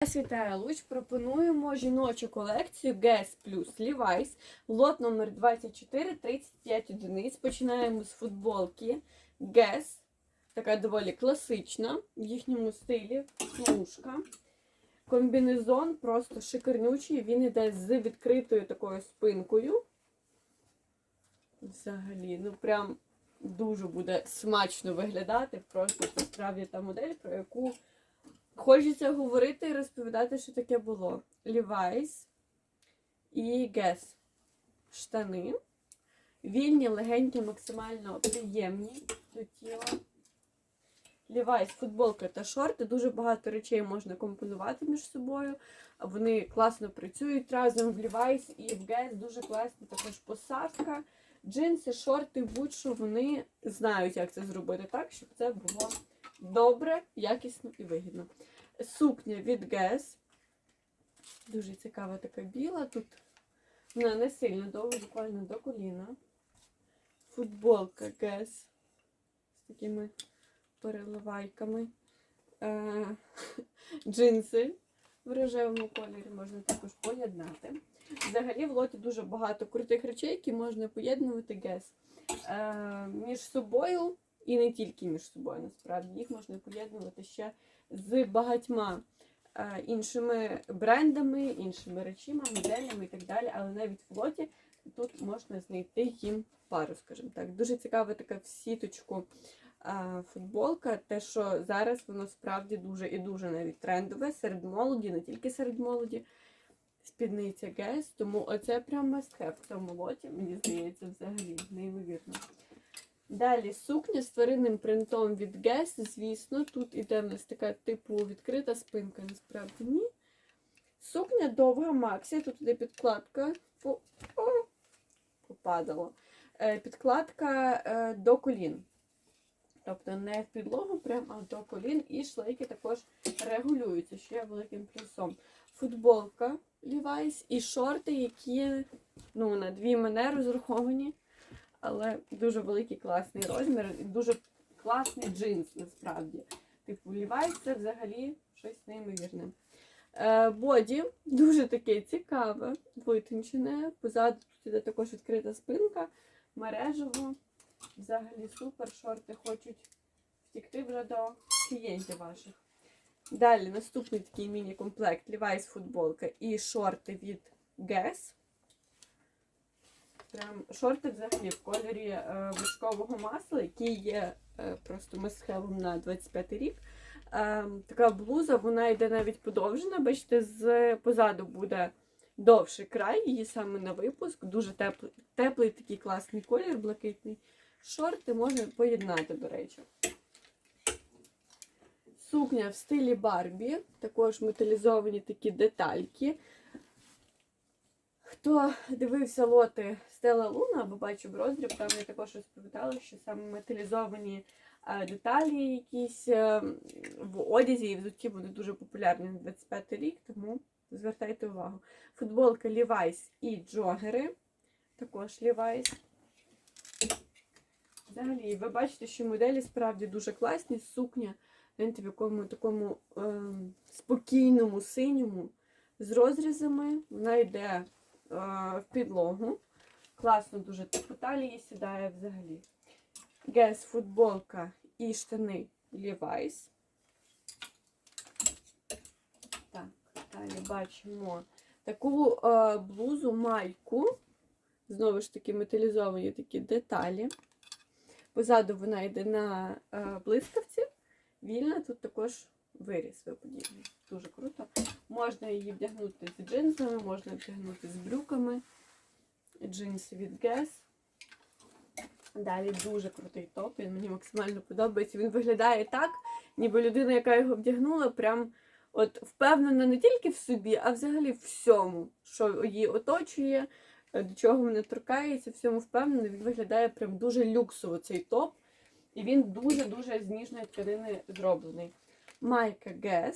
Вас Вітаю Луч. Пропонуємо жіночу колекцію Guess плюс Levi's. Лот номер 24, 35 одиниць. Починаємо з футболки Guess. Така доволі класична в їхньому стилі. Смужка. Комбінезон просто шикарнючий. Він іде з відкритою такою спинкою. Взагалі, ну прям дуже буде смачно виглядати. Просто це справді та модель, про яку хочеться говорити і розповідати, що таке було. Levi's і Guess. Штани. Вільні, легенькі, максимально приємні до тіла. Levi's, футболка та шорти. Дуже багато речей можна компонувати між собою. Вони класно працюють разом в Levi's і в Guess дуже класна також посадка. Джинси, шорти, будь-що вони знають, як це зробити так, щоб це було добре, якісно і вигідно. Сукня від Guess. Дуже цікава така біла. Тут вона не сильно довга, буквально до коліна. Футболка Guess з такими переливайками. Е, джинси в рожевому кольорі можна також поєднати. Взагалі в лоті дуже багато крутих речей, які можна поєднувати Guess. Е, між собою і не тільки між собою, насправді. Їх можна поєднувати ще з багатьма е, іншими брендами, іншими речима, моделями і так далі. Але навіть в лоті тут можна знайти їм пару, скажімо так. Дуже цікава така в сіточку е, футболка. Те, що зараз воно справді дуже і дуже навіть трендове серед молоді, не тільки серед молоді. Спідниця Guess, тому оце прям have в цьому лоті, мені здається, взагалі неймовірно. Далі сукня з тваринним принтом від Guess, звісно, тут іде в нас така типу відкрита спинка, насправді ні. Сукня довга Максі, тут іде підкладка. По... О, попадало. Е, підкладка е, до колін. Тобто не в підлогу, прям, а до колін. І шлейки також регулюються, що є великим плюсом. Футболка Levi's і шорти, які ну, на дві мене розраховані але дуже великий класний розмір і дуже класний джинс насправді. Типу Levi's це взагалі щось неймовірне. Е, боді дуже таке цікаве, витончене. Позаду тут іде також відкрита спинка, мережево. Взагалі супер. Шорти хочуть втікти вже до клієнтів ваших. Далі наступний такий міні-комплект Levi's футболка і шорти від Guess. Прям шорти взагалі в кольорі е, вишкового масла, який є е, просто мисхевом на 25 рік. Е, така блуза, вона йде навіть подовжена. Бачите, з позаду буде довший край, її саме на випуск. Дуже теплий, теплий такий класний колір, блакитний. Шорти можна поєднати, до речі. Сукня в стилі Барбі, також металізовані такі детальки. Хто дивився лоти Стела Луна або бачив роздріб, там я також розповідала, що саме металізовані е, деталі якісь е, в одязі і взутті вони дуже популярні на 25 рік, тому звертайте увагу. Футболка Levi's і джогери. Також Levi's. Взагалі, ви бачите, що моделі справді дуже класні. Сукня в якому такому е, спокійному синьому з розрізами. Вона йде в підлогу. Класно дуже по талії сідає взагалі. Гес, футболка і штани Levi's. Так, далі бачимо таку е, блузу майку. Знову ж таки, металізовані такі деталі. Позаду вона йде на е, блискавці. Вільна, тут також виріс виподібний. Дуже круто. Можна її вдягнути з джинсами, можна вдягнути з брюками. Джинси від Guess. Далі дуже крутий топ, він мені максимально подобається. Він виглядає так, ніби людина, яка його вдягнула, прям от впевнена не тільки в собі, а взагалі в всьому, що її оточує, до чого вона торкається, всьому впевнена. Він виглядає прям дуже люксово цей топ. І він дуже-дуже з ніжної тканини зроблений. Майка Guess.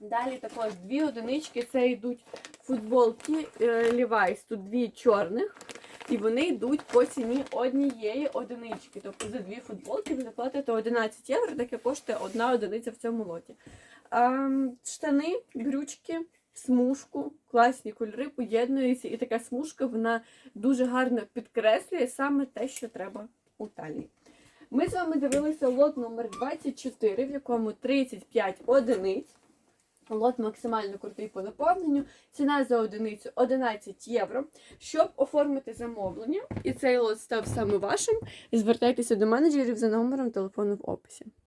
Далі також дві одинички. Це йдуть футболки е, Levi's. Тут дві чорних. І вони йдуть по ціні однієї одинички. Тобто за дві футболки ви заплатите 11 євро, таке коштує одна одиниця в цьому лоті. А, штани, брючки, смужку, класні кольори поєднуються, і така смужка вона дуже гарно підкреслює саме те, що треба у талії. Ми з вами дивилися лот номер 24, в якому 35 одиниць. Лот максимально крутий по наповненню. Ціна за одиницю 11 євро. Щоб оформити замовлення, і цей лот став саме вашим, звертайтеся до менеджерів за номером телефону в описі.